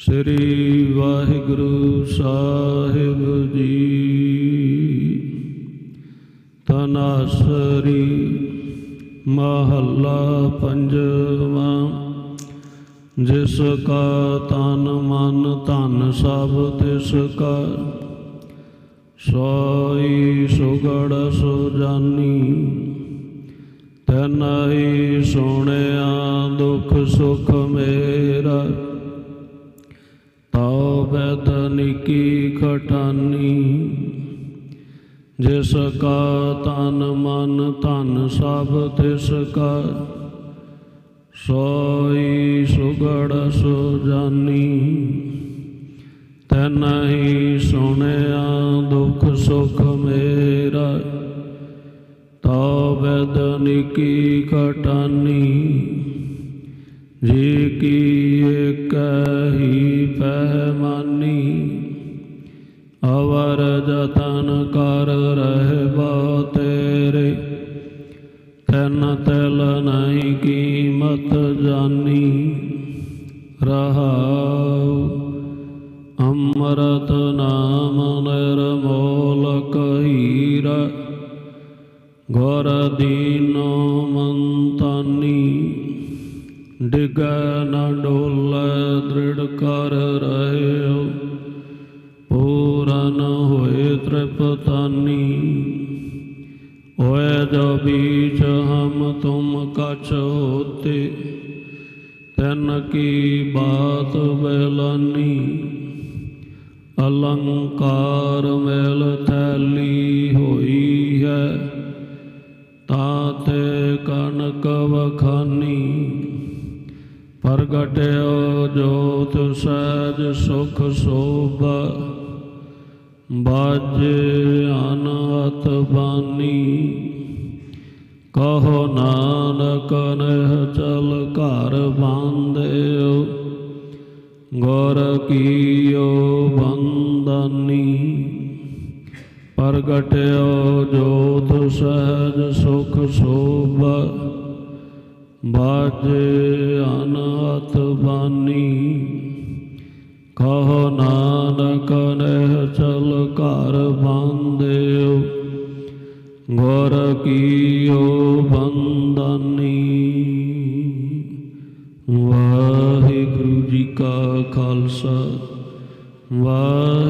ਸ੍ਰੀ ਵਾਹਿਗੁਰੂ ਸਾਹਿਬ ਜੀ। ਤਨਾਸਰੀ ਮਹੱਲਾ ਪੰਜਵਾਂ। ਜਿਸ ਕਾ ਤਨ ਮਨ ਧਨ ਸਭ ਤਿਸ ਕਾ। ਸੋਈ ਸੁਗੜ ਸੋ ਜਾਨੀ ਤਨਹੀ ਸੁਣਿਆ ਦੁਖ ਸੁਖ ਮੇਰਾ। ਤਉ ਬੈਦਨਿਕੀ ਖਟਾਨੀ। ਜਿਸ ਕਾ ਤਨ ਮਨ ਧਨ ਸਭ ਤਿਸ ਕਾ ਸੋਈ ਸੁਗੜ ਸੋ ਜਾਨੀ ਤਨਹੀ ਸੁਣਿਆ ਦੁਖ ਸੁਖ ਮੇਰਾ ਤਉ ਬੈਦਨਿਕੀ ਖਟਾਨੀ। ਜੀ ਕੀ ਅਵਰ ਜਤਨ ਕਰ ਰਹਿਬਾ ਤੇਰੇ। ਤਨ ਤਲ ਨਹੀਂ ਕੀਮਤ ਜਾਨੀ, ਰਹਾਉ ਅੰਮ੍ਰਿਤ ਨਾਮ ਨਿਰਮੋਲ ਹੀਰਾ ਗੁਰ ਦੀਨੋ ਮੰਤਾਨੀ, ਡਿਗ ਨ ਡੋਲੇ ਦ੍ਰਿੜ ਕਰ ਰਹਿਓ। ਪੂਰਨ ਹੋਏ ਤ੍ਰਿਪਤਾਨੀ। ਹੋਏ ਜੋ ਬੀਚ ਹਮ ਤੁਮ ਕਛ ਹੋਤੇ। ਤਨ ਕੀ ਬਾਤ ਬੈਲਾਨੀ ਅਲੰਕਾਰ ਮੈਲ ਥੈਲੀ ਹੋਈ ਹੈ। ਤਾਤੇ ਕਣਕ ਵਖਾਨੀ। ਪ੍ਰਗਟਿਓ ਜੋਤ ਸਹਿਜ ਸੁਖ ਸੋਭਾ। ਬਾਜੇ ਅਨਹਤ ਬਾਨੀ, ਕਹੋ ਨਾਨਕ ਨਹਿ ਚਲ ਘਰ ਬਾਂਧਿਓ, ਗੁਰ ਕੀਓ ਬੰਦਨੀ ਪ੍ਰਗਟਿਓ ਜੋਤ ਸਹਿਜ ਸੁਖ ਸ਼ੋਭ, ਬਾਜੇ ਅਨਹਤ ਬਾਨੀ, ਕਹੋ ਨਾਨਕ ਨਹਿ ਚਲ ਘਰ ਬਾਂਧਿਓ ਗੁਰ ਕੀਓ ਬੰਦਨੀ ਵਾਹਿਗੁਰੂ ਜੀ ਕਾ ਖਾਲਸਾ ਵਾਹਿਗੁਰੂ